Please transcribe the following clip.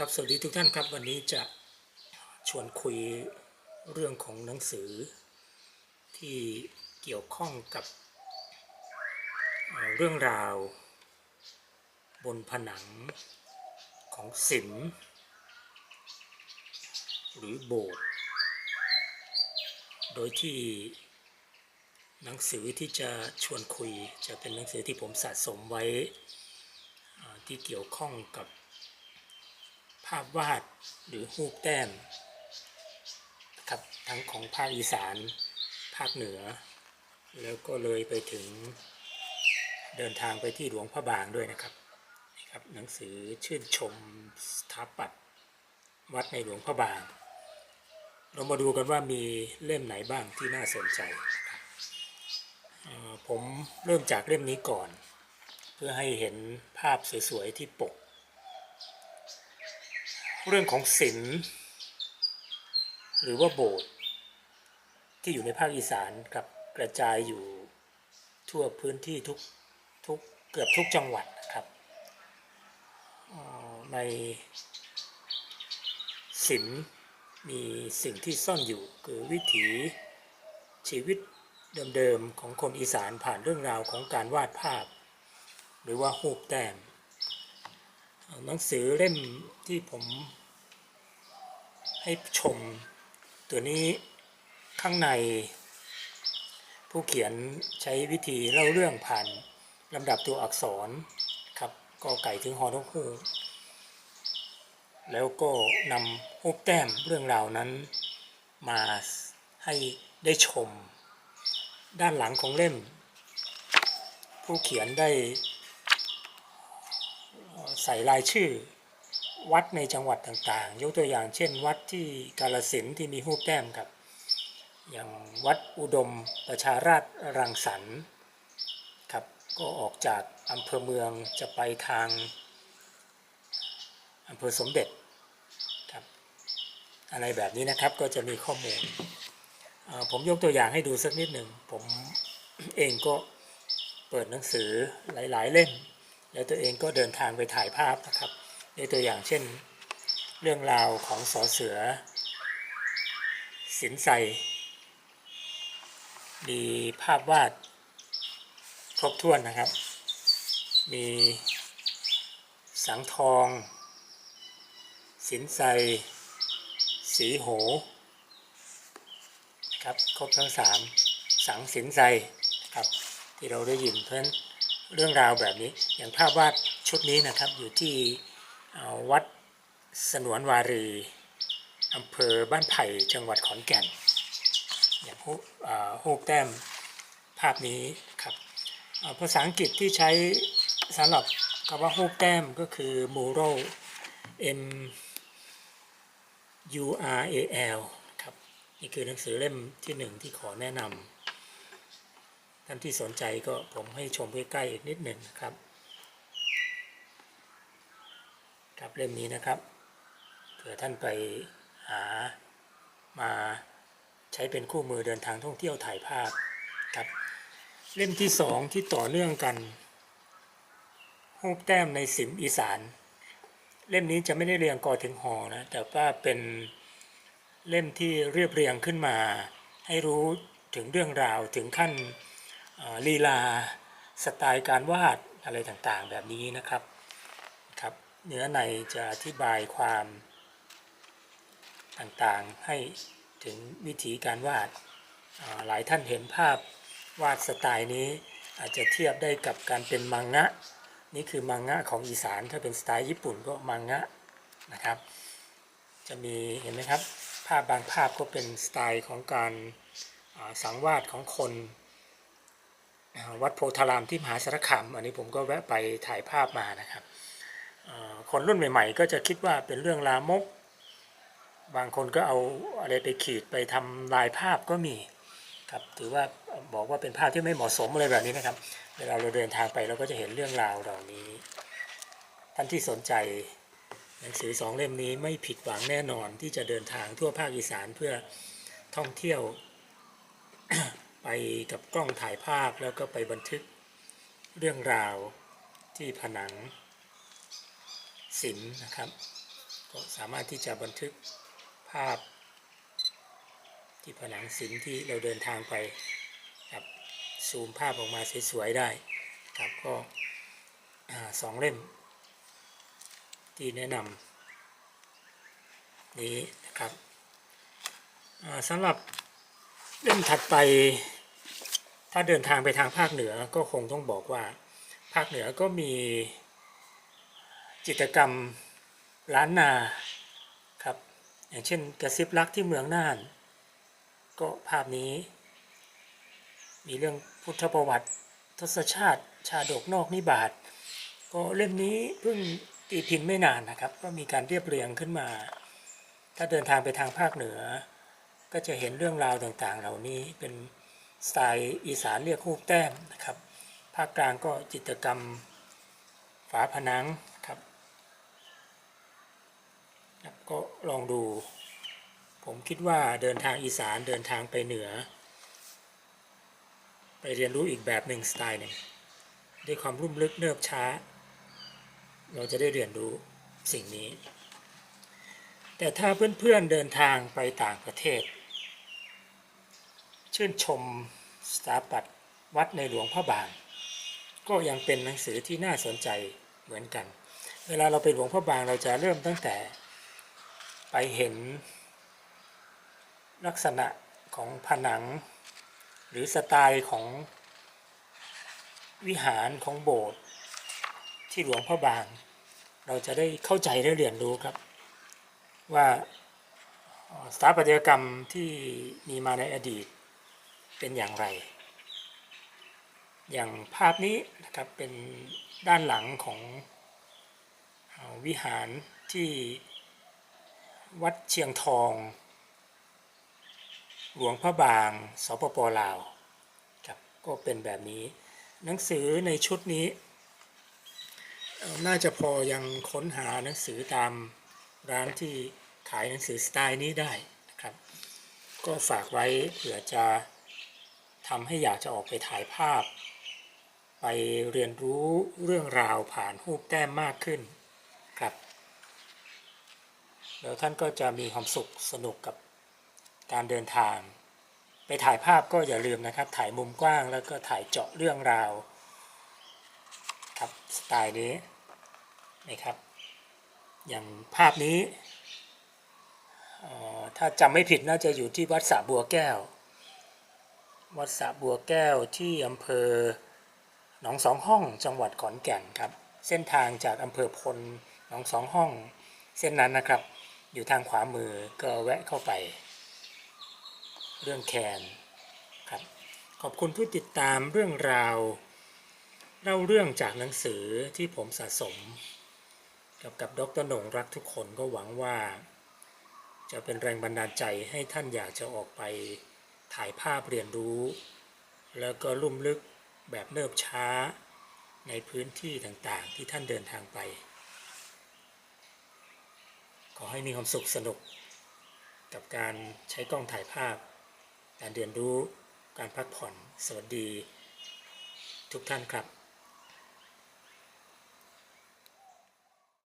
ครับสวัสดีทุกท่านครับวันนี้จะชวนคุยเรื่องของหนังสือ ที่เกี่ยวข้องกับเเรื่องราว บนผนังของศิลป์หรือโบสถ์โดยที่หนังสือที่จะชวนคุยจะเป็นหนังสือที่ผมสะสมไว้ที่เกี่ยวข้องกับาพวาดหรือรูปแต้มนครับทั้งของภาคอีสาน ภาคเหนือ แล้วก็เลยไปถึงเดินทางไปที่หลวงพระบางด้วยนะครับนี่ครับหนังสือชื่นชมสถาปัตย์วัดในหลวงพระบาง เรามาดูกันว่ามีเล่มไหนบ้างที่น่าสนใจผมเริ่มจากเล่มนี้ก่อน เพื่อให้เห็นภาพสวยๆที่ปก เรื่องของศิลป์หรือว่าโบสถ์ที่อยู่ในภาคอีสานครับกระจายอยู่ทั่วพื้นที่ทุกทุกเกือบทุกจังหวัดนะครับในศิลป์มีสิ่งที่ซ่อนอยู่คือวิถีชีวิตเดิมๆของคนอีสานผ่านเรื่องราวของการวาดภาพ หรือว่ารูปแต้ม หนังสือเล่มที่ผม ให้ชม ตัวนี้ข้างใน ผู้เขียนใช้วิธีเล่าเรื่องผ่านลำดับตัวอักษรครับกอไก่ถึงฮอนกฮูกแล้วก็นำรูปแต้มเรื่องราวนั้น มาให้ได้ชม ด้านหลังของเล่ม ผู้เขียนได้ ใส่รายชื่อวัดในจังหวัดต่างๆ ยกตัวอย่างเช่น วัดที่กาลสินที่มีรูปแต้มครับ อย่างวัดอุดมประชาราชรังสรรค์ครับก็ออกจากอำเภอเมืองจะไปทางอำเภอสมเด็จครับอะไรแบบนี้นะครับก็จะมีข้อมูลผมยกตัวอย่างให้ดูสักนิดหนึ่งผมเองก็เปิดหนังสือหลาย ๆ เล่ม แล้วตัวเองก็เดินทางไปถ่ายภาพนะครับในตัวอย่างเช่น เรื่องราวของสอเสือ สินใสมีภาพวาดครบถ้วนนะครับ มีสังทอง สินใสสีโหครับครบทั้งสามสังสินใสครับที่เราได้ยินเพราะฉะนั้น เรื่องราวแบบนี้ อย่างภาพวาดชุดนี้นะครับอยู่ที่วัดสนวนวารีอำเภอบ้านไผ่จังหวัดขอนแก่นอย่างรูปเอ่อรูปแต้มภาพนี้ครับภาษาอังกฤษที่ใช้สำหรับคำว่ารูปแต้มก็คือ mural m u r a l ครับนี่คือหนังสือเล่มที่หนึ่งที่ขอแนะนำ ท่านที่สนใจก็ผมให้ชมใกล้ๆอีกนิดหนึ่งนะครับ ครับเล่มนี้นะครับเผื่อท่านไปหามาใช้เป็นคู่มือเดินทางท่องเที่ยวถ่ายภาพครับ เล่มที่สองที่ต่อเนื่องกันรูปแต้มในสิมอีสาน เล่มนี้จะไม่ได้เรียงกอถึงหอนะแต่ว่าเป็นเล่มที่เรียบเรียงขึ้นมา ให้รู้ถึงเรื่องราวถึงขั้น ลีลาสไตล์การวาดอะไรต่างๆ แบบนี้นะครับครับ เนื้อในจะอธิบายความต่างๆ ให้ถึงวิธีการวาดหลายท่านเห็นภาพวาดสไตล์นี้อาจจะเทียบได้กับการเป็นมังงะ นี่คือมังงะของอีสานถ้าเป็นสไตล์ญี่ปุ่นก็มังงะนะครับ จะมีเห็นไหมครับ ภาพบางภาพก็เป็นสไตล์ของการสังวาดของคน วัดโพธารามที่มหาสารคามอันนี้ผมก็แวะไปถ่ายภาพมานะครับคนรุ่นใหม่ๆ ก็จะคิดว่าเป็นเรื่องลามก บางคนก็เอาอะไรไปขีดไปทำลายภาพก็มีครับถือว่าบอกว่าเป็นภาพที่ไม่เหมาะสมอะไรแบบนี้นะครับ เวลาเราเดินทางไปเราก็จะเห็นเรื่องราวเหล่านี้ ท่านที่สนใจหนังสือสองเล่มนี้ไม่ผิดหวังแน่นอนที่จะเดินทางทั่วภาคอีสานเพื่อท่องเที่ยว ไปกับกล้องถ่ายภาพแล้วก็ไปบันทึกเรื่องราวที่ผนังศิลป์นะครับ ก็สามารถที่จะบันทึกภาพ ที่ผนังศิลป์ที่เราเดินทางไปครับซูมภาพออกมาสวยๆได้ครับก็สองเล่ม ที่แนะนำนี้นะครับสำหรับ เล่มถัดไปถ้าเดินทางไปทางภาคเหนือก็คงต้องบอกว่า ภาคเหนือก็มีจิตรกรรมล้านนาครับอย่างเช่นกระซิบรักที่เมืองน่าน ก็ภาพนี้ มีเรื่องพุทธประวัติทศชาติชาดกนอกนิบาตก็เล่มนี้เพิ่งตีพิมพ์ไม่นานนะครับ ก็มีการเรียบเรียงขึ้นมา ถ้าเดินทางไปทางภาคเหนือ ก็จะเห็นเรื่องราวต่างๆ เหล่านี้เป็นสไตล์อีสานเรียกฮูกแต้มนะครับภาคกลางก็จิตรกรรมฝาผนังครับครับก็ลองดู ผมคิดว่าเดินทางอีสานเดินทางไปเหนือ ไปเรียนรู้อีกแบบหนึ่งสไตล์หนึ่งด้วยความรุ่มลึกเนิบช้า เราจะได้เรียนรู้สิ่งนี้ แต่ถ้าเพื่อนๆเดินทางไปต่างประเทศ ชื่นชมสถาปัตย์วัดในหลวงพ่อบาง ก็ยังเป็นหนังสือที่น่าสนใจเหมือนกัน เวลาเราไปหลวงพ่อบางเราจะเริ่มตั้งแต่ไปเห็นลักษณะของผนัง หรือสไตล์ของวิหารของโบสถ์ที่หลวงพ่อบาง เราจะได้เข้าใจและเรียนรู้ครับ ว่าสถาปัตยกรรมที่มีมาในอดีต เป็นอย่างไร อย่างภาพนี้นะครับเป็นด้านหลังของวิหารที่วัดเชียงทอง หลวงพระบางสปปลาวครับก็เป็นแบบนี้ หนังสือในชุดนี้ น่าจะพอยังค้นหาหนังสือตามร้านที่ขายหนังสือสไตล์นี้ได้นะครับ ก็ฝากไว้เผื่อจะ ทำให้อยากจะออกไปถ่ายภาพ ไปเรียนรู้เรื่องราวผ่านรูปแต้มมากขึ้นครับ แล้วท่านก็จะมีความสุขสนุกกับการเดินทาง ไปถ่ายภาพก็อย่าลืมนะครับ ถ่ายมุมกว้างแล้วก็ถ่ายเจาะเรื่องราว ครับสไตล์นี้นะครับ อย่างภาพนี้ถ้าจำไม่ผิดน่าจะอยู่ที่วัดสระบัวแก้ว วัดสะบัวแก้วที่อำเภอหนองสองห้องจังหวัดขอนแก่นครับ เส้นทางจากอำเภอพลหนองสองห้อง เส้นนั้นนะครับ อยู่ทางขวามือก็แวะเข้าไป เรื่องแคนครับ ขอบคุณผู้ติดตามเรื่องราวเล่าเรื่องจากหนังสือที่ผมสะสมกี่ยวกับดรหนงรักทุกคนก็หวังว่า จะเป็นแรงบันดาลใจให้ท่านอยากจะออกไป ถ่ายภาพเรียนรู้ แล้วก็ลุ่มลึกแบบเนิบช้าในพื้นที่ต่างๆ ที่ท่านเดินทางไป ขอให้มีความสุขสนุก กับการใช้กล้องถ่ายภาพ การเรียนรู้การพักผ่อน สวัสดี ทุกท่านครับ